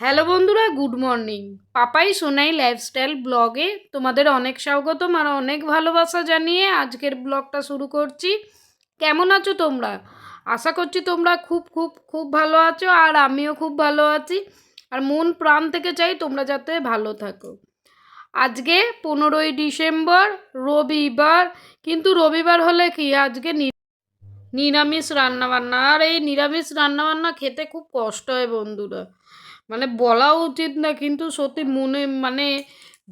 Hello বন্ধুরা, good morning. Papai Sonai lifestyle ব্লগে তোমাদের অনেক স্বাগতম আর অনেক ভালোবাসা জানিয়ে আজকের ব্লগটা শুরু করছি। কেমন আছো তোমরা? আশা করছি তোমরা খুব খুব খুব ভালো আছো আর আমিও খুব ভালো আছি। আর মন প্রাণ থেকে চাই তোমরা যাতে ভালো থাকো। আজকে পনেরোই ডিসেম্বর, রবিবার, কিন্তু রবিবার হলে কি আজকে নিরামিষ রান্নাবান্না। আর এই নিরামিষ রান্নাবান্না খেতে খুব কষ্ট হয় বন্ধুরা। মানে বলা উচিত না, কিন্তু সত্যি মনে মানে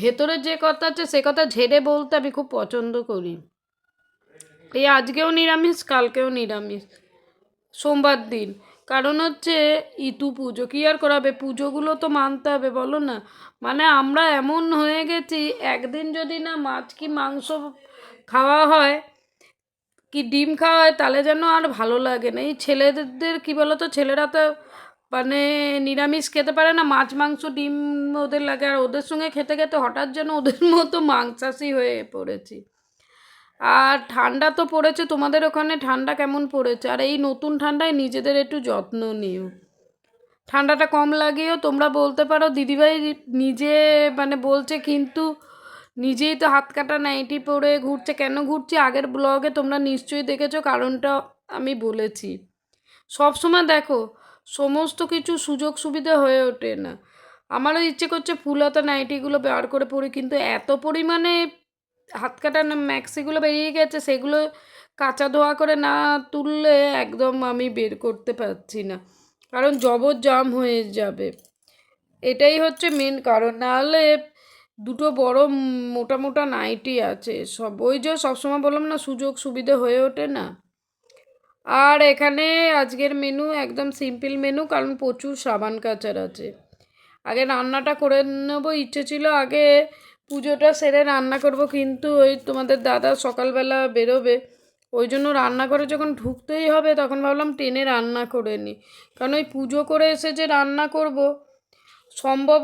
ভেতরে যে কথা আছে সে কথা ঝেড়ে বলতে আমি খুব পছন্দ করি। এই আজকেও নিরামিষ, কালকেও নিরামিষ, সোমবার দিন। কারণ হচ্ছে ইতু পুজো, কী আর করাবে? পুজোগুলো তো মানতে হবে, বলো না? মানে আমরা এমন হয়ে গেছি, একদিন যদি না মাছ কি মাংস খাওয়া হয়, কি ডিম খাওয়া হয়, তাহলে যেন আর ভালো লাগে না। এই ছেলেদের, কী বলো তো ছেলেরা তো মানে নিরামিষ খেতে পারে না। মাছ, মাংস, ডিম ওদের লাগে। আর ওদের সঙ্গে খেতে খেতে হঠাৎ যেন ওদের মতো মাংসাশী হয়ে পড়েছি। আর ঠান্ডা তো পড়েছে। তোমাদের ওখানে ঠান্ডা কেমন পড়েছে? আর এই নতুন ঠান্ডায় নিজেদের একটু যত্ন নিও। ঠান্ডাটা কম লাগেও তোমরা বলতে পারো, দিদিভাই নিজে মানে বলছে কিন্তু নিজেই তো হাত কাটা নাইটি পরে ঘুরছে। কেন ঘুরছে? আগের ব্লগে তোমরা নিশ্চয়ই দেখেছ, কারণটা আমি বলেছি। সব সময় দেখো সমস্ত কিছু সুযোগ সুবিধা হয়ে ওঠে না। আমারও ইচ্ছে করছে ফুলহাতা নাইটিগুলো বার করে পরি, কিন্তু এত পরিমাণে হাত কাটা ম্যাক্সিগুলো বেরিয়ে গেছে, সেগুলো কাঁচা ধোয়া করে না তুললে একদম আমি বের করতে পারছি না। কারণ জবর জাম হয়ে যাবে। এটাই হচ্ছে মেন কারণ। নাহলে দুটো বড় মোটা মোটা নাইটি আছে, সব ওই যে সবসময় বললাম না, সুযোগ সুবিধে হয়ে ওঠে না। আর এখানে আজকের মেনু একদম সিম্পল মেনু কারণ প্রচুর সাবান কাচার আছে। আগে রান্নাটা করে নেব, ইচ্ছে ছিল আগে পুজোটা সেরে রান্না করব, কিন্তু ওই তোমাদের দাদা সকালবেলা বেরোবে, ওই জন্য রান্না করে যখন ঢুকতেই হবে, তখন ভাবলাম টেনে রান্না করে নিই কারণ ওই পুজো করে এসে যে রান্না করব, সম্ভব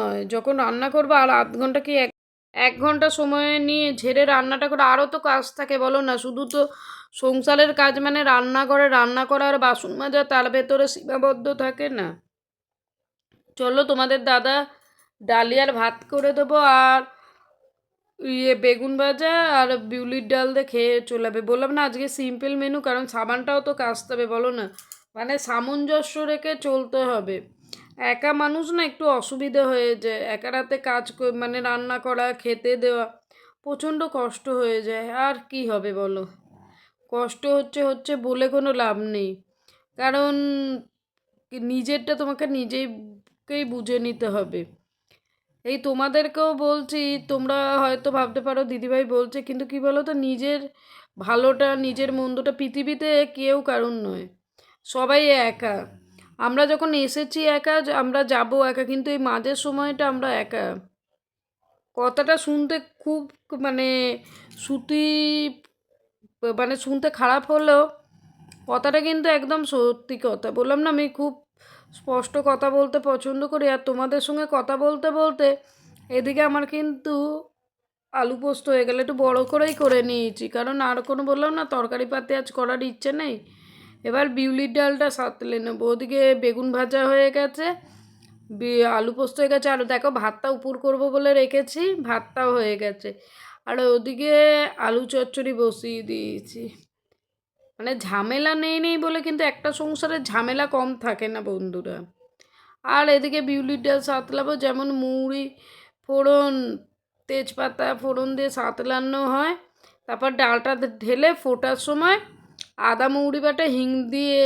নয়। যখন রান্না করব, আর আধ ঘণ্টা কি এক এক ঘণ্টা সময় নিয়ে ঝেড়ে রান্নাটা করে আরও তো কাজ থাকে, বলো না। শুধু তো সংসারের কাজ মানে রান্না করে রান্না করা আর বাসন মাজা, তার ভেতরে সীমাবদ্ধ থাকে না। চলো তোমাদের দাদা ডালিয়ার ভাত করে দেবো আর ইয়ে বেগুন ভাজা আর বিউলির ডাল দিয়ে খেয়ে চলে যাবে। বললাম না, আজকে সিম্পল মেনু কারণ সাবানটাও তো কাচতে হবে, বলো না। মানে সামঞ্জস্য রেখে চলতে হবে। একা মানুষ না একটু অসুবিধা হয়ে যায়। একা রাতে কাজ মানে রান্না করা, খেতে দেওয়া প্রচণ্ড কষ্ট হয়ে যায়। আর কি হবে, বলো? কষ্ট হচ্ছে হচ্ছে বলে কোনো লাভ নেই। কারণ নিজেরটা তোমাকে নিজেকেই বুঝে নিতে হবে। এই তোমাদেরকেও বলছি, তোমরা হয়তো ভাবতে পারো, দিদিভাই বলছে, কিন্তু কি বলো তো নিজের ভালোটা, নিজের মন্দটা পৃথিবীতে কেউ কারণ নয়। সবাই একা। আমরা যখন এসেছি একা আমরা যাব একা, কিন্তু এই মাঝের সময়টা আমরা একা। কথাটা শুনতে খুব মানে শ্রুতি মানে শুনতে খারাপ হলেও কথাটা কিন্তু একদম সত্যি কথা। বললাম না, আমি খুব স্পষ্ট কথা বলতে পছন্দ করি আর তোমাদের সঙ্গে কথা বলতে বলতে এদিকে আমার কিন্তু আলু পোস্ত হয়ে গেলে, একটু বড় করেই করে নিয়েছি। কারণ আর কোনো বললাম না, তরকারি পাতে আজ করার ইচ্ছে নেই। এবার বিউলির ডালটা সাতলে নেব। ওদিকে বেগুন ভাজা হয়ে গেছে আলু পোস্ত হয়ে গেছে। আর দেখো, ভাতটা উপর করব বলে রেখেছি, ভাতটাও হয়ে গেছে। আর ওদিকে আলু চচ্চড়ি বসিয়ে দিয়েছি। মানে ঝামেলা নেই নেই বলে কিন্তু একটা সংসারে ঝামেলা কম থাকে না বন্ধুরা। আর এদিকে বিউলির ডাল সাতলাবো, যেমন মুড়ি, ফোড়ন, তেজপাতা, ফোড়ন দিয়ে সাঁতলানো হয়। তারপর ডালটা ঢেলে ফোটার সময় আদা মৌরি বাটা, হিং দিয়ে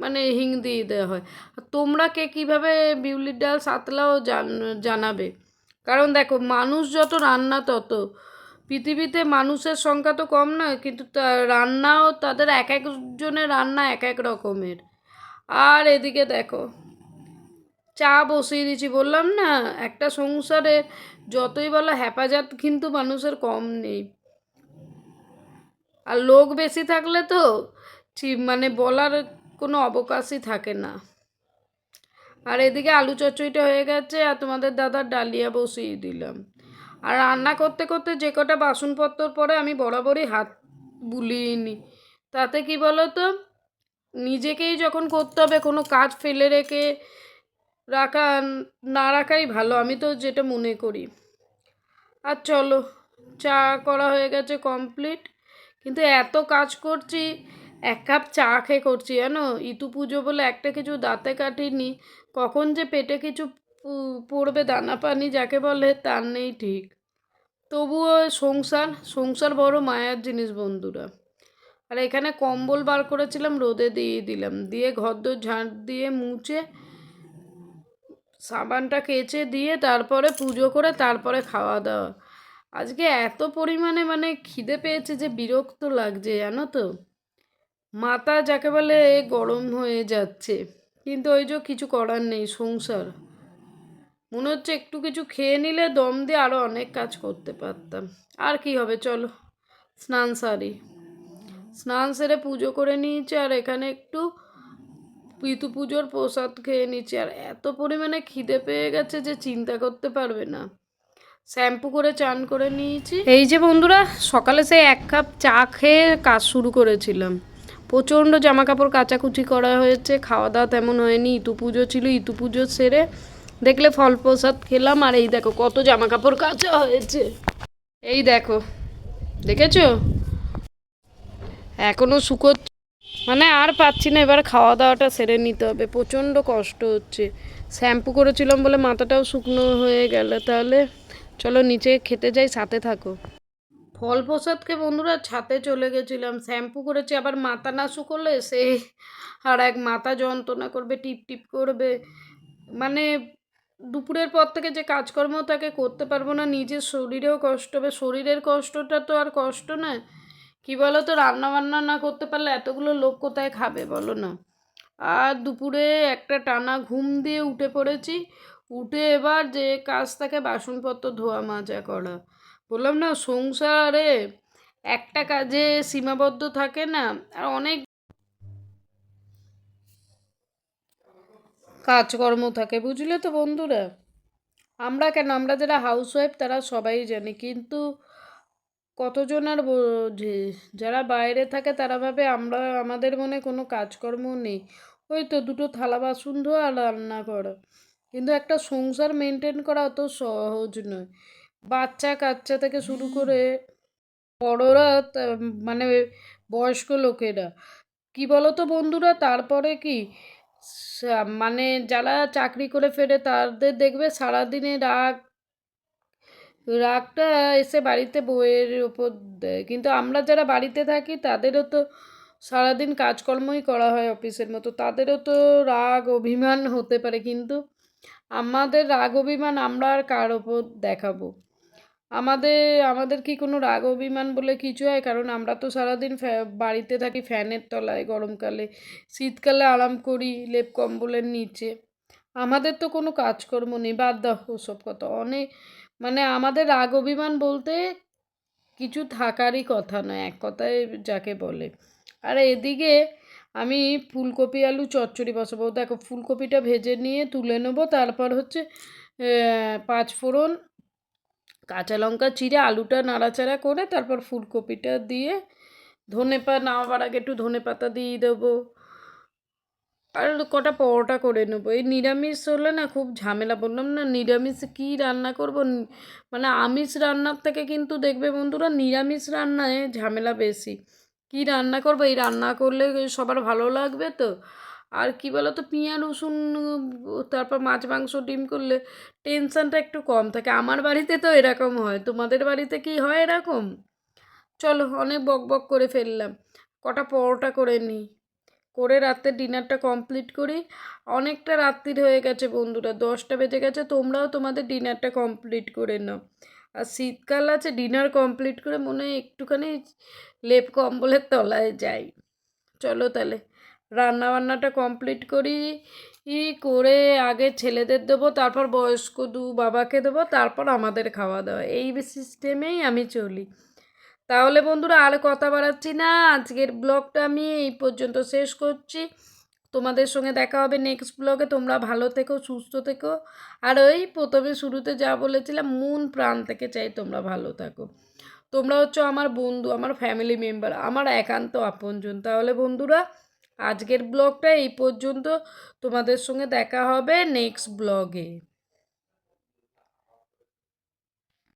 মানে হিং দিয়ে দেওয়া হয়। তোমরা কে কীভাবে বিউলির ডাল সাতলাও জান, জানাবে? কারণ দেখো, মানুষ যত রান্না তত পৃথিবীতে মানুষের সংখ্যা তো কম নয়, কিন্তু রান্নাও তাদের এক একজনের রান্না এক এক রকমের। আর এদিকে দেখো, চা বসিয়ে দিয়েছি, বললাম না, একটা সংসারে যতই বলো হেফাজত কিন্তু মানুষের কম নেই। আর লোক বেশি থাকলে তো মানে বলার কোনো অবকাশই থাকে না। আর এদিকে আলু চচ্চড়িটা হয়ে গেছে, আর তোমাদের দাদার ডালিয়া বসিয়ে দিলাম। আর রান্না করতে করতে যে কটা বাসনপত্র পরে আমি বরাবরই হাত বুলিয়ে নিই তাতে কি বলো তো নিজেকেই যখন করতে হবে, কোনো কাজ ফেলে রেখে রাখা না রাখাই ভালো, আমি তো যেটা মনে করি। আর চলো, চা করা হয়ে গেছে কমপ্লিট কিন্তু এত কাজ করছি, এক কাপ চা খেয়ে করছি, জানো? ইতু পুজো বলে একটা কিছু দাঁতে কাটিনি, কখন যে পেটে কিছু পড়বে দানা পানি যাকে বলে তার নেই ঠিক। তবুও সংসার সংসার বড় মায়ার জিনিস বন্ধুরা। আর এখানে কম্বল বার করেছিলাম, রোদে দিয়ে দিলাম। দিয়ে ঘরদোর ঝাঁট দিয়ে মুছে সাবানটা কেচে দিয়ে তারপরে পুজো করে তারপরে খাওয়া দাওয়া। আজকে এত পরিমাণে মানে খিদে পেয়েছে যে বিরক্ত লাগছে, জানো তো? মাথা যাকে বলে গরম হয়ে যাচ্ছে। কিন্তু ওই যে কিছু করার নেই, সংসার। মনে হচ্ছে একটু কিছু খেয়ে নিলে দম দিয়ে আরও অনেক কাজ করতে পারতাম। আর কি হবে, চলো। স্নান সারি। স্নান সেরে পুজো করে নিয়েছি আর এখানে একটু পিতু পুজোর প্রসাদ খেয়ে নিচ্ছি। আর এত পরিমাণে খিদে পেয়ে গেছে যে চিন্তা করতে পারবে না। শ্যাম্পু করে চান করে নিয়েছি। এই যে বন্ধুরা, সকালে সেই এক কাপ চা খেয়ে কাজ শুরু করেছিলাম। প্রচণ্ড জামা কাপড় কাচাকুচি করা হয়েছে, খাওয়া দাওয়া তেমন হয়নি, ইতু পুজো ছিল, ইতু পুজো সেরে দেখলে ফল প্রসাদ খেলাম, আর এই দেখো কত জামা কাপড় কাচা হয়েছে। এই দেখো, দেখেছ? এখনও শুকো মানে আর পাচ্ছি না, এবার খাওয়া দাওয়াটা সেরে নিতে হবে। প্রচণ্ড কষ্ট হচ্ছে। শ্যাম্পু করেছিলাম বলে মাথাটাও শুকনো হয়ে গেল। তাহলে চলো নিচে খেতে যাই, সাথে থাকো। ফল প্রসাদকে বন্ধুরা ছাতে চলে গেছিলাম। শ্যাম্পু করেছি, আবার মাথা না শুকোলে সে আর এক মাথা যন্ত্রণা করবে টিপ টিপ করবে। মানে দুপুরের পর থেকে যে কাজকর্ম তাকে করতে পারব না, নিজের শরীরেও কষ্ট হবে। শরীরের কষ্টটা তো আর কষ্ট নয়। কী বলো তো রান্না বান্না না করতে পারলে এতগুলো লোক কোথায় খাবে বলো না? আর দুপুরে একটা টানা ঘুম দিয়ে উঠে পড়েছি। উঠে এবার যে কাজ থাকে বাসনপত্র ধোয়া মাজা করা। বললাম, না, সংসারে একটা কাজে সীমাবদ্ধ থাকে না। আর অনেক কাজকর্ম থাকে বুঝলে তো বন্ধুরা? আমরা কেন? আমরা যারা হাউসওয়াইফ তারা সবাই জানি। কিন্তু কতজন আর যারা বাইরে থাকে তারা ভাবে আমরা আমাদের মনে কোনো কাজকর্ম নেই। ওই তো দুটো থালা বাসন ধোয়া আর রান্না করা। কিন্তু একটা সংসার মেনটেন করা অত সহজ নয়। বাচ্চা কাচ্চা থেকে শুরু করে বড়রা মানে বয়স্ক লোকেরা। কি বলো তো বন্ধুরা? তারপরে কি? মানে যারা চাকরি করে ফেরে তাদের দেখবে সারাদিনে রাগ, রাগটা এসে বাড়িতে বউয়ের ওপর দেয়। কিন্তু আমরা যারা বাড়িতে থাকি তাদেরও তো সারাদিন কাজকর্মই করা হয় অফিসের মতো। তাদেরও তো রাগ, অভিমান হতে পারে। কিন্তু আমাদের রাগ, অভিমান আমরা আর কার ওপর দেখাবো? আমাদের আমাদের কি কোনো রাগ অভিমান বলে কিছু হয়? কারণ আমরা তো সারাদিন বাড়িতে থাকি ফ্যানের তলায় গরমকালে। শীতকালে আরাম করি, লেপ কম্বলের নিচে। আমাদের তো কোনো কাজকর্ম নেই, বাদ দাও ওসব কথা। অনেক মানে আমাদের রাগ অভিমান বলতে কিছু থাকারই কথা নয়, এক কথায় যাকে বলে। আর এদিকে আমি ফুলকপি, আলু, চচ্চড়ি বসাবো। দেখো, ফুলকপিটা ভেজে নিয়ে তুলে নেব। তারপর হচ্ছে পাঁচ ফোড়ন কাঁচা লঙ্কা চিড়ে, আলুটা নাড়াচাড়া করে তারপর ফুলকপিটা দিয়ে ধনে পাতা নামাবার আগে একটু ধনে পাতা দিয়ে দেবো। আর কটা পরোটা করে নেব। এই নিরামিষ হলে না খুব ঝামেলা, বললাম না নিরামিষ কী রান্না করব? মানে আমিষ রান্নার থেকে কিন্তু দেখবে বন্ধুরা নিরামিষ রান্নায় ঝামেলা বেশি। কি রান্না করব? এই রান্না করলে সবার ভালো লাগবে তো। আর কি বলো তো পিঁয়া রসুন তারপর মাছ, মাংস, ডিম করলে টেনশনটা একটু কম থাকে। আমার বাড়িতে তো এরকম হয়, তোমাদের বাড়িতে কি হয় এরকম? চলো, অনেক বক বক করে ফেললাম। কটা পরোটা করে নিই। করে রাতে ডিনারটা কমপ্লিট করি। অনেকটা রাত্রির হয়ে গেছে বন্ধুরা, দশটা বেজে গেছে, তোমরাও তোমাদের ডিনারটা কমপ্লিট করে নাও। আর শীতকাল আছে ডিনার কমপ্লিট করে মনে হয় একটুখানি লেপ কম্বলের তলায় যাই। চলো তাহলে। রান্না বান্নাটা কমপ্লিট করি করে আগে ছেলেদের দেবো, তারপর বয়স্ক দু বাবাকে দেবো, তারপর আমাদের খাওয়া দাওয়া। এই সিস্টেমেই আমি চলি। তাহলে বন্ধুরা আর কথা বাড়াচ্ছি না। আজকের ব্লগটা আমি এই পর্যন্ত শেষ করছি। তোমাদের সঙ্গে দেখা হবে নেক্সট ব্লগে তোমরা ভালো থেকো, সুস্থ থেকো। আর ওই প্রথমে শুরুতে যা বলেছিলাম, মন প্রাণ থেকে চাই তোমরা ভালো থাকো। তোমরা হচ্ছে আমার বন্ধু, আমার ফ্যামিলি মেম্বার আমার একান্ত আপনজন। তাহলে বন্ধুরা আজকের ব্লগটা এই পর্যন্ত। তোমাদের সঙ্গে দেখা হবে নেক্সট ব্লগে।